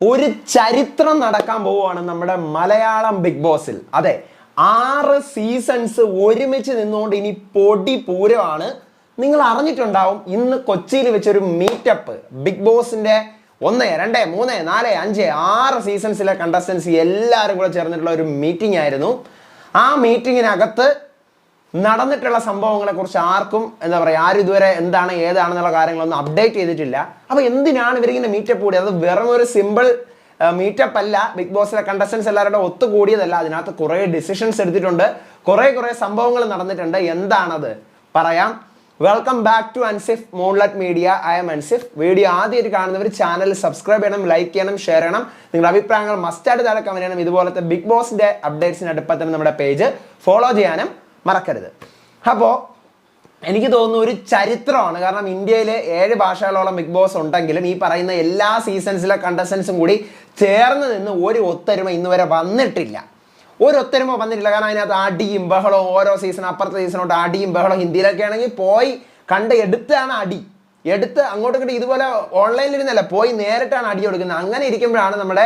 ഒരു ചരിത്രം നടക്കാൻ പോവുകയാണ് നമ്മുടെ മലയാളം ബിഗ് ബോസിൽ അതെ ആറ് സീസൺസ് ഒരുമിച്ച് നിന്നുകൊണ്ട് ഇനി പൊടി പൂരമാണ്. നിങ്ങൾ അറിഞ്ഞിട്ടുണ്ടാവും ഇന്ന് കൊച്ചിയിൽ വെച്ചൊരു മീറ്റപ്പ് ബിഗ് ബോസിന്റെ ഒന്ന് രണ്ട് മൂന്ന് നാല് അഞ്ച് ആറ് സീസൺസിലെ കണ്ടസ്റ്റൻസ് എല്ലാവരും കൂടെ ചേർന്നിട്ടുള്ള ഒരു മീറ്റിംഗ് ആയിരുന്നു. ആ മീറ്റിങ്ങിനകത്ത് നടന്നിട്ടുള്ള സംഭവങ്ങളെ കുറിച്ച് ആർക്കും എന്താ പറയുക ആരും ഇതുവരെ എന്താണ് ഏതാണെന്നുള്ള കാര്യങ്ങളൊന്നും അപ്ഡേറ്റ് ചെയ്തിട്ടില്ല. അപ്പോൾ എന്തിനാണ് ഇവരിങ്ങനെ മീറ്റപ്പ് കൂടിയത്? അത് വെറും ഒരു സിമ്പിൾ മീറ്റപ്പ് അല്ല. ബിഗ് ബോസിലെ കണ്ടസ്റ്റൻസ് എല്ലാവരുടെ ഒത്തുകൂടിയതല്ല അതിനകത്ത് കുറേ ഡിസിഷൻസ് എടുത്തിട്ടുണ്ട്. കുറേ കുറേ സംഭവങ്ങൾ നടന്നിട്ടുണ്ട്. എന്താണത്? പറയാം. Welcome back to Ansif മോൺലറ്റ് media I am Ansif video ആദ്യമായിട്ട് കാണുന്നവർ ചാനൽ സബ്സ്ക്രൈബ് ചെയ്യണം ലൈക്ക് ചെയ്യണം ഷെയർ ചെയ്യണം. നിങ്ങളുടെ അഭിപ്രായങ്ങൾ മസ്റ്റായിട്ട് താഴെ കമന്റ് ചെയ്യണം. ഇതുപോലത്തെ ബിഗ് ബോസിന്റെ അപ്ഡേറ്റ്സിന് അടുപ്പത്തിന് നമ്മുടെ പേജ് ഫോളോ ചെയ്യാനും മറക്കരുത്. അപ്പോൾ എനിക്ക് തോന്നുന്നു ഒരു ചരിത്രമാണ്. കാരണം ഇന്ത്യയിൽ ഏഴ് ഭാഷകളോളം ബിഗ് ബോസ് ഉണ്ടെങ്കിലും ഈ പറയുന്ന എല്ലാ സീസൺസിലെ കണ്ടസ്റ്റൻസും കൂടി ചേർന്ന് നിന്ന് ഒരു ഒത്തൊരുമ ഇന്ന് വരെ വന്നിട്ടില്ല. ഒരു ഒത്തൊരുമ വന്നിട്ടില്ല. കാരണം അതിനകത്ത് അടിയും ബഹളവും ഓരോ സീസൺ അപ്പുറത്തെ സീസണോട്ട് അടിയും ബഹളവും ഹിന്ദിയിലൊക്കെ ആണെങ്കിൽ പോയി കണ്ട് എടുത്താണ് അടി. എടുത്ത് അങ്ങോട്ടും ഇങ്ങോട്ടും ഇതുപോലെ ഓൺലൈനിൽ ഇരുന്നല്ല പോയി നേരിട്ടാണ് അടി കൊടുക്കുന്നത്. അങ്ങനെ ഇരിക്കുമ്പോഴാണ് നമ്മുടെ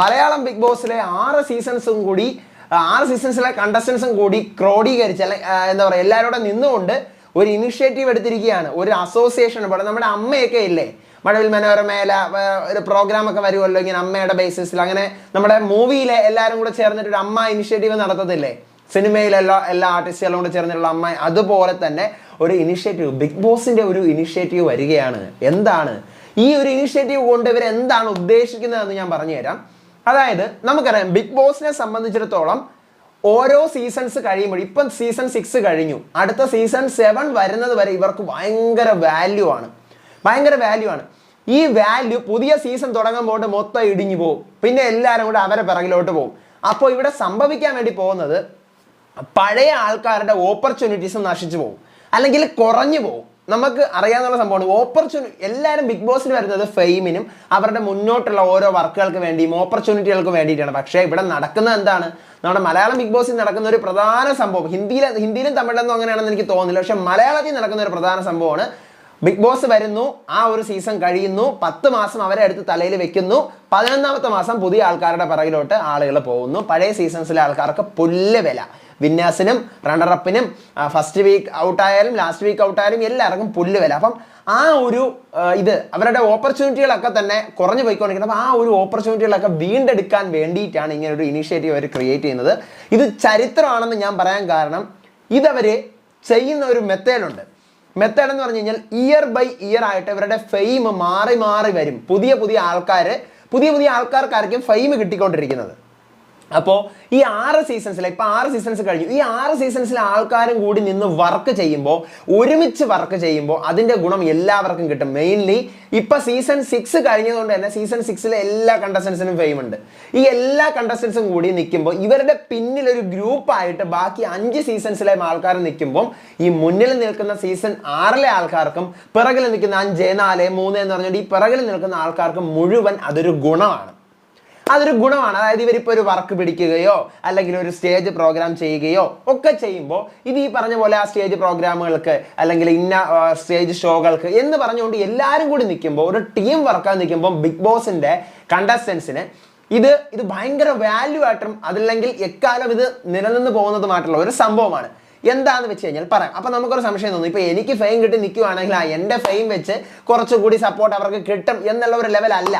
മലയാളം ബിഗ് ബോസിലെ ആറ് സീസൺസും കൂടി ആറ് സീസൺസിലെ കണ്ടസ്റ്റൻസും കൂടി ക്രോഡീകരിച്ച് അല്ലെ എന്താ പറയുക എല്ലാവരോടെ നിന്നുകൊണ്ട് ഒരു ഇനിഷ്യേറ്റീവ് എടുത്തിരിക്കുകയാണ്. ഒരു അസോസിയേഷൻ പോലെ. നമ്മുടെ അമ്മയൊക്കെ ഇല്ലേ? മഴവിൽ മനോരമയില ഒരു പ്രോഗ്രാം ഒക്കെ വരുമല്ലോ ഇങ്ങനെ അമ്മയുടെ ബേസിസിൽ അങ്ങനെ നമ്മുടെ മൂവിയിലെ എല്ലാവരും കൂടെ ചേർന്നിട്ട് ഒരു അമ്മ ഇനിഷ്യേറ്റീവ് നടത്തത്തില്ലേ? സിനിമയിലെല്ലാം എല്ലാ ആർട്ടിസ്റ്റുകളും കൂടെ ചേർന്നിട്ടുള്ള അമ്മ. അതുപോലെ തന്നെ ഒരു ഇനിഷ്യേറ്റീവ് ബിഗ് ബോസിന്റെ ഒരു ഇനിഷ്യേറ്റീവ് വരികയാണ്. എന്താണ്? ഈ ഒരു ഇനിഷ്യേറ്റീവ് കൊണ്ട് ഇവർ എന്താണ് ഉദ്ദേശിക്കുന്നതെന്ന് ഞാൻ പറഞ്ഞുതരാം. അതായത് നമുക്കറിയാം ബിഗ് ബോസിനെ സംബന്ധിച്ചിടത്തോളം ഓരോ സീസൺസ് കഴിയുമ്പോൾ ഇപ്പം സീസൺ സിക്സ് കഴിഞ്ഞു. അടുത്ത സീസൺ സെവൻ വരുന്നത് വരെ ഇവർക്ക് ഭയങ്കര വാല്യൂ ആണ്. ഭയങ്കര വാല്യൂ ആണ്. ഈ വാല്യൂ പുതിയ സീസൺ തുടങ്ങുമ്പോൾ മൊത്തം ഇടിഞ്ഞു പോകും. പിന്നെ എല്ലാവരും കൂടെ അവരെ പിറകിലോട്ട് പോകും. അപ്പോൾ ഇവിടെ സംഭവിക്കാൻ വേണ്ടി പോകുന്നത് പഴയ ആൾക്കാരുടെ ഓപ്പർച്യൂണിറ്റീസ് നശിച്ചു പോകും. അല്ലെങ്കിൽ കുറഞ്ഞു പോകും. നമുക്ക് അറിയാവുന്ന സംഭവമാണ്. ഓപ്പർച്യൂണിറ്റി എല്ലാവരും ബിഗ് ബോസിൽ വരുന്നത് ഫെയിമിനും അവരുടെ മുന്നോട്ടുള്ള ഓരോ വർക്കുകൾക്ക് വേണ്ടിയും ഓപ്പർച്യൂണിറ്റികൾക്ക് വേണ്ടിയിട്ടാണ്. പക്ഷേ ഇവിടെ നടക്കുന്നത് എന്താണ്? നമ്മുടെ മലയാളം ബിഗ് ബോസിൽ നടക്കുന്ന ഒരു പ്രധാന സംഭവം. ഹിന്ദിയിൽ ഹിന്ദിയിലും തമിഴിലൊന്നും അങ്ങനെയാണെന്ന് എനിക്ക് തോന്നുന്നില്ല. പക്ഷേ മലയാളത്തിൽ നടക്കുന്ന ഒരു പ്രധാന സംഭവമാണ്. ബിഗ് ബോസ് വരുന്നു ആ ഒരു സീസൺ കഴിയുന്നു പത്ത് മാസം അവരെ അടുത്ത് തലയിൽ വെക്കുന്നു പതിനൊന്നാമത്തെ മാസം പുതിയ ആൾക്കാരുടെ പിറകിലോട്ട് ആളുകൾ പോകുന്നു. പഴയ സീസൺസിലെ ആൾക്കാർക്ക് പുല്ല് വില. വിന്യാസിനും റണ്ണറപ്പിനും ഫസ്റ്റ് വീക്ക് ഔട്ടായാലും ലാസ്റ്റ് വീക്ക് ഔട്ടായാലും എല്ലാവർക്കും പുല്ല് വില. അപ്പം ആ ഒരു ഇത് അവരുടെ ഓപ്പർച്യൂണിറ്റികളൊക്കെ തന്നെ കുറഞ്ഞു പോയിക്കൊണ്ടിരിക്കുന്നത് അപ്പം ആ ഒരു ഓപ്പർച്യൂണിറ്റികളൊക്കെ വീണ്ടെടുക്കാൻ വേണ്ടിയിട്ടാണ് ഇങ്ങനെ ഒരു ഇനീഷ്യേറ്റീവ് അവർ ക്രിയേറ്റ് ചെയ്യുന്നത്. ഇത് ചരിത്രമാണെന്ന് ഞാൻ പറയാൻ കാരണം ഇതവർ ചെയ്യുന്ന ഒരു മെത്തേഡുണ്ട് മെത്തേഡ് എന്ന് പറഞ്ഞു കഴിഞ്ഞാൽ ഇയർ ബൈ ഇയർ ആയിട്ട് ഇവരുടെ ഫെയിം മാറി മാറി വരും. പുതിയ പുതിയ ആൾക്കാർ പുതിയ പുതിയ ആൾക്കാർക്കായിരിക്കും ഫെയിം കിട്ടിക്കൊണ്ടിരിക്കുന്നത്. അപ്പോൾ ഈ ആറ് സീസൺസിൽ ഇപ്പോൾ ആറ് സീസൺസ് കഴിഞ്ഞു. ഈ ആറ് സീസൺസിലെ ആൾക്കാരും കൂടി നിന്ന് വർക്ക് ചെയ്യുമ്പോൾ ഒരുമിച്ച് വർക്ക് ചെയ്യുമ്പോൾ അതിന്റെ ഗുണം എല്ലാവർക്കും കിട്ടും. മെയിൻലി ഇപ്പോൾ സീസൺ സിക്സ് കഴിഞ്ഞതുകൊണ്ട് തന്നെ സീസൺ സിക്സിലെ എല്ലാ കണ്ടസ്റ്റൻസിനും ഫെയിം ഉണ്ട്. ഈ എല്ലാ കണ്ടസ്റ്റൻസും കൂടി നിൽക്കുമ്പോൾ ഇവരുടെ പിന്നിലൊരു ഗ്രൂപ്പായിട്ട് ബാക്കി അഞ്ച് സീസൺസിലെ ആൾക്കാർ നിൽക്കുമ്പോൾ ഈ മുന്നിൽ നിൽക്കുന്ന സീസൺ ആറിലെ ആൾക്കാർക്കും പിറകിൽ നിൽക്കുന്ന അഞ്ച് നാല് മൂന്ന് എന്ന് പറഞ്ഞിട്ട് ഈ പിറകിൽ നിൽക്കുന്ന ആൾക്കാർക്ക് മുഴുവൻ അതൊരു ഗുണമാണ്. അതൊരു ഗുണമാണ്. അതായത് ഇവരിപ്പോൾ ഒരു വർക്ക് പിടിക്കുകയോ അല്ലെങ്കിൽ ഒരു സ്റ്റേജ് പ്രോഗ്രാം ചെയ്യുകയോ ഒക്കെ ചെയ്യുമ്പോൾ ഇത് ഈ പറഞ്ഞ പോലെ ആ സ്റ്റേജ് പ്രോഗ്രാമുകൾക്ക് അല്ലെങ്കിൽ ഇന്ന സ്റ്റേജ് ഷോകൾക്ക് എന്ന് പറഞ്ഞുകൊണ്ട് എല്ലാവരും കൂടി നിൽക്കുമ്പോൾ ഒരു ടീം വർക്കാൻ നിൽക്കുമ്പോൾ ബിഗ് ബോസിന്റെ കണ്ടസ്റ്റൻസിന് ഇത് ഇത് ഭയങ്കര വാല്യൂ ആയിട്ടും അതല്ലെങ്കിൽ എക്കാലം ഇത് നിലനിന്ന് പോകുന്നതുമായിട്ടുള്ള ഒരു സംഭവമാണ്. എന്താന്ന് വെച്ച് കഴിഞ്ഞാൽ പറയാം. അപ്പൊ നമുക്കൊരു സംശയം തോന്നും. ഇപ്പൊ എനിക്ക് ഫെയിം കിട്ടി നിൽക്കുവാണെങ്കിൽ ആ എന്റെ ഫെയിം വെച്ച് കുറച്ചുകൂടി സപ്പോർട്ട് അവർക്ക് കിട്ടും എന്നുള്ള ഒരു ലെവലല്ല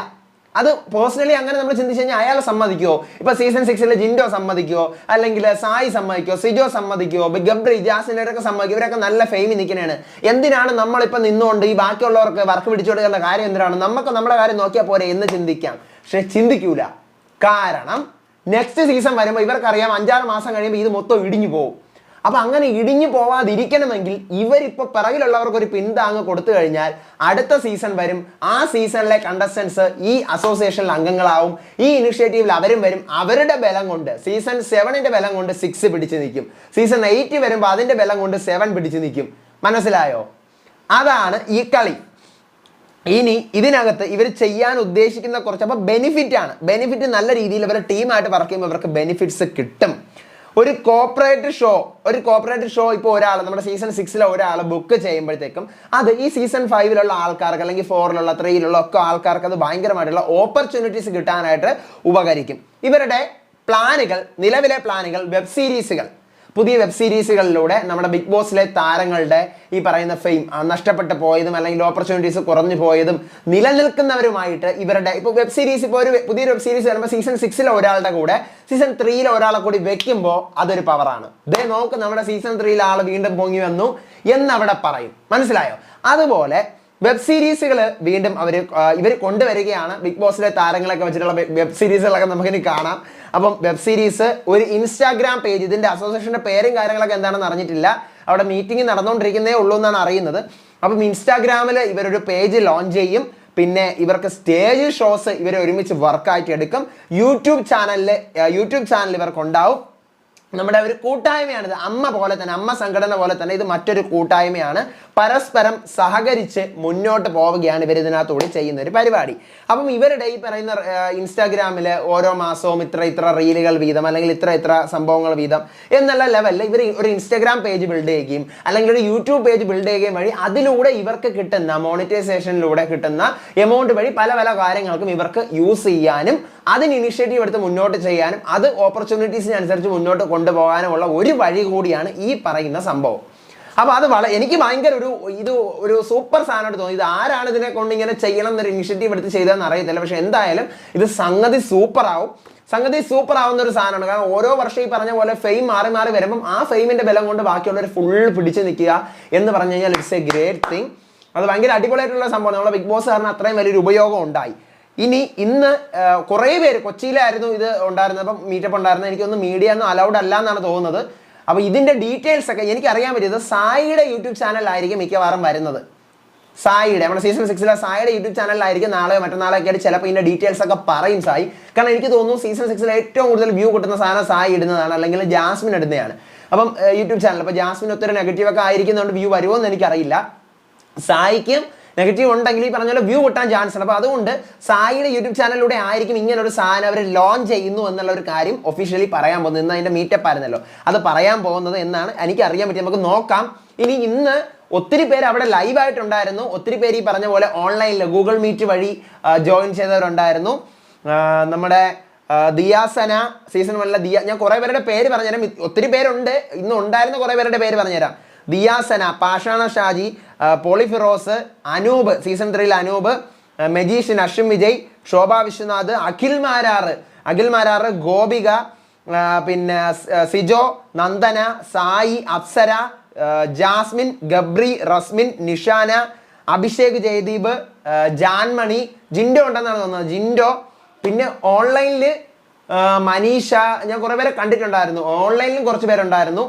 അത് പേഴ്സണലി അങ്ങനെ നമ്മൾ ചിന്തിച്ചു കഴിഞ്ഞാൽ അയാൾ സമ്മതിക്കുമോ ഇപ്പൊ സീസൺ സിക്സിൽ ജിൻഡോ സമ്മതിക്കുമോ അല്ലെങ്കിൽ സായി സമ്മതിക്കുമോ സിജോ സമ്മതിക്കുമോ ഗബ്രി ജാസിനൊക്കെ സമ്മതിക്കും. ഇവരൊക്കെ നല്ല ഫെയിമിൽ നിൽക്കണേണ്. എന്തിനാണ് നമ്മളിപ്പോൾ നിന്നുകൊണ്ട് ഈ ബാക്കിയുള്ളവർക്ക് വർക്ക് പിടിച്ചു കൊടുക്കുന്ന കാര്യം എന്തിനാണ്? നമുക്ക് നമ്മുടെ കാര്യം നോക്കിയാൽ പോരെ എന്ന് ചിന്തിക്കാം. പക്ഷെ ചിന്തിക്കൂല. കാരണം നെക്സ്റ്റ് സീസൺ വരുമ്പോൾ ഇവർക്കറിയാം അഞ്ചാറ് മാസം കഴിയുമ്പോൾ ഇത് മൊത്തം ഇടിഞ്ഞു പോകും. അപ്പൊ അങ്ങനെ ഇടിഞ്ഞു പോവാതിരിക്കണമെങ്കിൽ ഇവരിപ്പോ പിറകിലുള്ളവർക്ക് ഒരു പിന്താങ്ങ് കൊടുത്തു കഴിഞ്ഞാൽ അടുത്ത സീസൺ വരും. ആ സീസണിലെ കണ്ടസ്റ്റൻസ് ഈ അസോസിയേഷനിൽ അംഗങ്ങളാവും. ഈ ഇനിഷ്യേറ്റീവിൽ അവരും വരും. അവരുടെ ബലം കൊണ്ട് സീസൺ സെവനിന്റെ ബലം കൊണ്ട് സിക്സ് പിടിച്ചു നിൽക്കും. സീസൺ എയ്റ്റ് വരുമ്പോൾ അതിന്റെ ബലം കൊണ്ട് സെവൻ പിടിച്ചു നിൽക്കും. മനസ്സിലായോ? അതാണ് ഈ കളി. ഇനി ഇതിനകത്ത് ഇവർ ചെയ്യാൻ ഉദ്ദേശിക്കുന്ന കുറച്ച് അപ്പോൾ ബെനിഫിറ്റ് ആണ്. ബെനിഫിറ്റ് നല്ല രീതിയിൽ ഇവരുടെ ടീമായിട്ട് വർക്ക് ചെയ്യുമ്പോൾ ഇവർക്ക് ബെനിഫിറ്റ്സ് കിട്ടും. ഒരു കോപ്പറേറ്റ് ഷോ ഒരു കോപ്പറേറ്റ് ഷോ ഇപ്പോൾ ഒരാൾ നമ്മുടെ സീസൺ സിക്സിലെ ഒരാൾ ബുക്ക് ചെയ്യുമ്പോഴത്തേക്കും അത് ഈ സീസൺ ഫൈവിലുള്ള ആൾക്കാർക്ക് അല്ലെങ്കിൽ ഫോറിലുള്ള ത്രീയിലുള്ള ഒക്കെ ആൾക്കാർക്ക് അത് ഭയങ്കരമായിട്ടുള്ള ഓപ്പർച്യൂണിറ്റീസ് കിട്ടാനായിട്ട് ഉപകരിക്കും. ഇവരുടെ പ്ലാനുകൾ നിലവിലെ പ്ലാനുകൾ വെബ് സീരീസുകൾ പുതിയ വെബ് സീരീസുകളിലൂടെ നമ്മുടെ ബിഗ് ബോസിലെ താരങ്ങളുടെ ഈ പറയുന്ന ഫെയിം നഷ്ടപ്പെട്ടു പോയതും അല്ലെങ്കിൽ ഓപ്പർച്യൂണിറ്റീസ് കുറഞ്ഞു പോയതും നിലനിൽക്കുന്നവരുമായിട്ട് ഇവരുടെ ഇപ്പോൾ വെബ് സീരീസ് ഇപ്പോൾ ഒരു പുതിയൊരു വെബ് സീരീസ് വരുമ്പോൾ സീസൺ സിക്സിലെ ഒരാളുടെ കൂടെ സീസൺ ത്രീയിലെ ഒരാളെ കൂടി വെക്കുമ്പോൾ അതൊരു പവറാണ് ദേ നോക്ക് നമ്മുടെ സീസൺ ത്രീയിലെ ആൾ വീണ്ടും പൊങ്ങി വന്നു എന്നവിടെ പറയും. മനസ്സിലായോ? അതുപോലെ വെബ് സീരീസുകൾ വീണ്ടും അവർ ഇവർ കൊണ്ടുവരികയാണ്. ബിഗ് ബോസിലെ താരങ്ങളൊക്കെ വെച്ചിട്ടുള്ള വെബ് സീരീസുകളൊക്കെ നമുക്കിനി കാണാം. അപ്പം വെബ് സീരീസ് ഒരു ഇൻസ്റ്റാഗ്രാം പേജ് ഇതിന്റെ അസോസിയേഷന്റെ പേരും കാര്യങ്ങളൊക്കെ എന്താണെന്ന് അറിഞ്ഞിട്ടില്ല. അവിടെ മീറ്റിംഗ് നടന്നുകൊണ്ടിരിക്കുന്നേ ഉള്ളൂ എന്നാണ് അറിയുന്നത്. അപ്പം ഇൻസ്റ്റാഗ്രാമിൽ ഇവരൊരു പേജ് ലോഞ്ച് ചെയ്യും. പിന്നെ ഇവർക്ക് സ്റ്റേജ് ഷോസ് ഇവരെ ഒരുമിച്ച് വർക്കായിട്ട് എടുക്കും. യൂട്യൂബ് ചാനലിൽ യൂട്യൂബ് ചാനൽ ഇവർക്ക് ഉണ്ടാവും. നമ്മുടെ ഒരു കൂട്ടായ്മയാണിത് അമ്മ പോലെ തന്നെ അമ്മ സംഘടന പോലെ തന്നെ ഇത് മറ്റൊരു കൂട്ടായ്മയാണ്. പരസ്പരം സഹകരിച്ച് മുന്നോട്ട് പോവുകയാണ് ഇവർ ഇതിനകത്തൂടെ ചെയ്യുന്ന ഒരു പരിപാടി. അപ്പം ഇവരുടെ ഈ പറയുന്ന ഇൻസ്റ്റാഗ്രാമിൽ ഓരോ മാസവും ഇത്ര ഇത്ര റീലുകൾ വീതം അല്ലെങ്കിൽ ഇത്ര ഇത്ര സംഭവങ്ങൾ വീതം എന്നുള്ള ലെവലിൽ ഇവർ ഒരു ഇൻസ്റ്റാഗ്രാം പേജ് ബിൽഡ് ചെയ്യുകയും അല്ലെങ്കിൽ ഒരു യൂട്യൂബ് പേജ് ബിൽഡ് ചെയ്യുകയും വഴി അതിലൂടെ ഇവർക്ക് കിട്ടുന്ന മോണിറ്റൈസേഷനിലൂടെ കിട്ടുന്ന എമൗണ്ട് വഴി പല പല കാര്യങ്ങൾക്കും ഇവർക്ക് യൂസ് ചെയ്യാനും അതിന് ഇനിഷ്യേറ്റീവ് എടുത്ത് മുന്നോട്ട് ചെയ്യാനും അത് ഓപ്പർച്യൂണിറ്റീസിനനുസരിച്ച് മുന്നോട്ട് കൊണ്ടുപോകാനുമുള്ള ഒരു വഴി കൂടിയാണ് ഈ പറയുന്ന സംഭവം. അപ്പോൾ അത് വളരെ എനിക്ക് ഭയങ്കര ഒരു ഇത് ഒരു സൂപ്പർ സാധനമായിട്ട് തോന്നി. ഇത് ആരാണ് ഇതിനെ കൊണ്ട് ഇങ്ങനെ ചെയ്യണം എന്നൊരു ഇനിഷ്യേറ്റീവ് എടുത്ത് ചെയ്തതെന്ന് അറിയത്തില്ല. പക്ഷെ എന്തായാലും ഇത് സംഗതി സൂപ്പർ ആവും. സംഗതി സൂപ്പർ ആവുന്ന ഒരു സാധനമാണ്. കാരണം ഓരോ വർഷം ഈ പറഞ്ഞ പോലെ ഫെയിം മാറി മാറി വരുമ്പം ആ ഫെയിമിന്റെ ബലം കൊണ്ട് ബാക്കിയുള്ളവർ ഫുൾ പിടിച്ചു നിൽക്കുക എന്ന് പറഞ്ഞു കഴിഞ്ഞാൽ ഇറ്റ്സ് എ ഗ്രേറ്റ് തിങ് അത് ഭയങ്കര അടിപൊളിയായിട്ടുള്ള സംഭവം നമ്മളെ ബിഗ് ബോസ് കാരണം അത്രയും വലിയൊരു ഉപയോഗം ഉണ്ടായി. ഇനി ഇന്ന് കുറേ പേര് കൊച്ചിയിലായിരുന്നു ഇത് ഉണ്ടായിരുന്നത്. അപ്പം മീറ്റപ്പ് ഉണ്ടായിരുന്നത്. എനിക്കൊന്ന് മീഡിയ ഒന്നും അലൗഡ് അല്ല എന്നാണ് തോന്നുന്നത്. അപ്പോൾ ഇതിന്റെ ഡീറ്റെയിൽസ് ഒക്കെ എനിക്ക് അറിയാൻ പറ്റിയത് സായിയുടെ യൂട്യൂബ് ചാനലിലായിരിക്കും മിക്കവാറും വരുന്നത്. സായിയുടെ നമ്മുടെ സീസൺ സിക്സിലെ സായിയുടെ യൂട്യൂബ് ചാനലിലായിരിക്കും നാളെയോ മറ്റന്നാളെ ഒക്കെ ആയിട്ട് ചിലപ്പോൾ ഇതിന്റെ ഡീറ്റെയിൽസ് ഒക്കെ പറയും സായി. കാരണം എനിക്ക് തോന്നുന്നു സീസൺ സിക്സിൽ ഏറ്റവും കൂടുതൽ വ്യൂ കിട്ടുന്ന സാധനം സായി ഇടുന്നതാണ് അല്ലെങ്കിൽ ജാസ്മിൻ ഇടുന്നതാണ് അപ്പം യൂട്യൂബ് ചാനൽ അപ്പോൾ ജാസ്മിൻ ഒത്തിരി നെഗറ്റീവ് ഒക്കെ ആയിരിക്കുന്നതുകൊണ്ട് വ്യൂ വരുമോ എന്ന് എനിക്കറിയില്ല. സായിക്കും നെഗറ്റീവ് ഉണ്ടെങ്കിൽ ഈ പറഞ്ഞ പോലെ വ്യൂ കിട്ടാൻ ചാൻസ് ഉണ്ട്. അപ്പോൾ അതുകൊണ്ട് സായിയുടെ യൂട്യൂബ് ചാനലിലൂടെ ആയിരിക്കും ഇങ്ങനെ ഒരു സാധനം അവർ ലോഞ്ച് ചെയ്യുന്നു എന്നുള്ള ഒരു കാര്യം ഒഫീഷ്യലി പറയാൻ പോകുന്നത്. ഇന്ന് അതിന്റെ മീറ്റപ്പ് ആയിരുന്നല്ലോ. അത് പറയാൻ പോകുന്നത് എന്നാണ് എനിക്ക് അറിയാൻ പറ്റിയത്. നമുക്ക് നോക്കാം. ഇനി ഇന്ന് ഒത്തിരി പേര് അവിടെ ലൈവ് ആയിട്ടുണ്ടായിരുന്നു. ഒത്തിരി പേര് ഈ പറഞ്ഞ പോലെ ഓൺലൈനിൽ ഗൂഗിൾ മീറ്റ് വഴി ജോയിൻ ചെയ്തവരുണ്ടായിരുന്നു. നമ്മുടെ ദിയാസന സീസൺ വണ്ണിലെ ദിയ ഞാൻ കുറേ പേരുടെ പേര് പറഞ്ഞുതരാം. ഒത്തിരി പേരുണ്ട്. ഇന്ന് ഉണ്ടായിരുന്ന കുറേ പേരുടെ പേര് പറഞ്ഞുതരാം. ദിയാസന പാഷാണ ഷാജി പോളിഫിറോസ് അനൂപ് സീസൺ ത്രീയിൽ അനൂപ് മെജീഷ്യൻ അശ്വിൻ വിജയ് ശോഭ വിശ്വനാഥ് അഖിൽ മാരാറ് അഖിൽ മാരാറ് ഗോപിക പിന്നെ സിജോ നന്ദന സായി അപ്സര ജാസ്മിൻ ഗബ്രി റസ്മിൻ നിഷാന അഭിഷേക് ജയദീപ് ജാൻമണി ജിൻഡോ ഉണ്ടെന്നാണ് തോന്നുന്നത്. ജിൻഡോ. പിന്നെ ഓൺലൈനിൽ മനീഷ ഞാൻ കുറേ പേരെ കണ്ടിട്ടുണ്ടായിരുന്നു. ഓൺലൈനിലും കുറച്ച് പേരുണ്ടായിരുന്നു.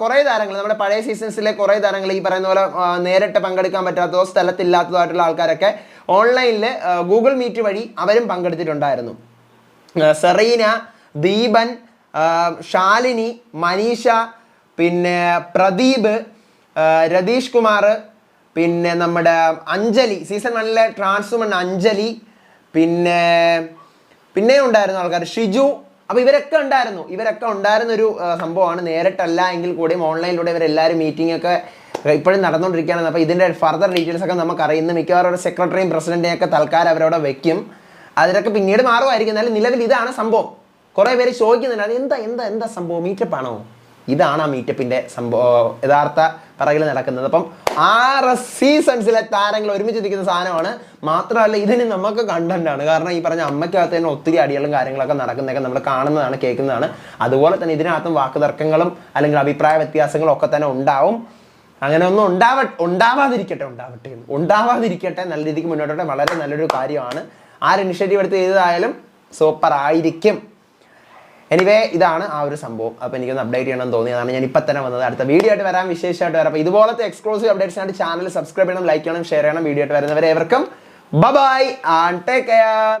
കുറേ താരങ്ങൾ നമ്മുടെ പഴയ സീസൺസിലെ കുറേ താരങ്ങൾ ഈ പറയുന്ന പോലെ നേരിട്ട് പങ്കെടുക്കാൻ പറ്റാത്തതോ സ്ഥലത്തില്ലാത്തതോ ആയിട്ടുള്ള ആൾക്കാരൊക്കെ ഓൺലൈനിൽ ഗൂഗിൾ മീറ്റ് വഴി അവരും പങ്കെടുത്തിട്ടുണ്ടായിരുന്നു. സെറീന ദീപൻ ശാലിനി മനീഷ പിന്നെ പ്രദീപ് രതീഷ് കുമാർ പിന്നെ നമ്മുടെ അഞ്ജലി സീസൺ വണ്ണിലെ ട്രാൻസ്വുമൺ അഞ്ജലി പിന്നെ പിന്നെ ഉണ്ടായിരുന്ന ആൾക്കാർ ഷിജു അപ്പോൾ ഇവരൊക്കെ ഉണ്ടായിരുന്നു. ഇവരൊക്കെ ഉണ്ടായിരുന്ന ഒരു സംഭവമാണ്. നേരിട്ടല്ല എങ്കിൽ കൂടിയും ഓൺലൈനിലൂടെ ഇവരെല്ലാവരും മീറ്റിംഗ് ഒക്കെ ഇപ്പോഴും നടന്നുകൊണ്ടിരിക്കുകയാണ് അപ്പോൾ ഇതിന്റെ ഫർദർ ഡീറ്റെയിൽസ് ഒക്കെ നമുക്കറിയുന്ന. മിക്കവാറും ഒരു സെക്രട്ടറിയും ഒക്കെ തൽക്കാലം അവരവിടെ വെക്കും. അതിലൊക്കെ പിന്നീട് മാറുമായിരിക്കും. എന്നാലും നിലവിൽ ഇതാണ് സംഭവം. കുറേ പേര് ചോദിക്കുന്നുണ്ട്. അത് എന്താ എന്താ എന്താ സംഭവം? മീറ്റപ്പാണോ ഇതാണ് ആ മീറ്റപ്പിന്റെ സംഭവം യഥാർത്ഥ പറകിൽ നടക്കുന്നത്. അപ്പം ആറ് സീസൺസിലെ താരങ്ങൾ ഒരുമിച്ച് നിൽക്കുന്ന സാധനമാണ്. മാത്രമല്ല ഇതിന് നമുക്ക് കണ്ടന്റ് ആണ്. കാരണം ഈ പറഞ്ഞ അമ്മയ്ക്കകത്ത് തന്നെ ഒത്തിരി അടികളും കാര്യങ്ങളൊക്കെ നടക്കുന്നതൊക്കെ നമ്മൾ കാണുന്നതാണ് കേൾക്കുന്നതാണ്. അതുപോലെ തന്നെ ഇതിനകത്തും വാക്ക് തർക്കങ്ങളും അല്ലെങ്കിൽ അഭിപ്രായ വ്യത്യാസങ്ങളും ഒക്കെ തന്നെ ഉണ്ടാവും. അങ്ങനെ ഒന്നും ഉണ്ടാവ ഉണ്ടാവാതിരിക്കട്ടെ ഉണ്ടാവട്ടെ ഉണ്ടാവാതിരിക്കട്ടെ നല്ല രീതിക്ക് മുന്നോട്ടോട്ടെ വളരെ നല്ലൊരു കാര്യമാണ്. ആ ഇനിഷ്യേറ്റീവ് എടുത്ത് ചെയ്തതായാലും സൂപ്പർ ആയിരിക്കും. എനിവേ ഇതാണ് ആ ഒരു സംഭവം. അപ്പോൾ എനിക്കൊന്ന് അപ്ഡേറ്റ് ചെയ്യണം തോന്നി അതാണ് ഞാൻ ഇപ്പം തന്നെ വന്നത്. അടുത്ത വീഡിയോ ആയിട്ട് വരാം വിശേഷമായിട്ട് വരാം. അപ്പോൾ ഇതുപോലത്തെ എക്സ്ക്ലൂസീവ് അപ്ഡേറ്റ്സിനായിട്ട് ചാനൽ സബ്സ്ക്രൈബ് ചെയ്യണം ലൈക്ക് ചെയ്യണം ഷെയർ ചെയ്യണം വീഡിയോ ആയിട്ട് വരുന്നവരെ ബൈ ആൻഡ് ടേക്ക് കെയർ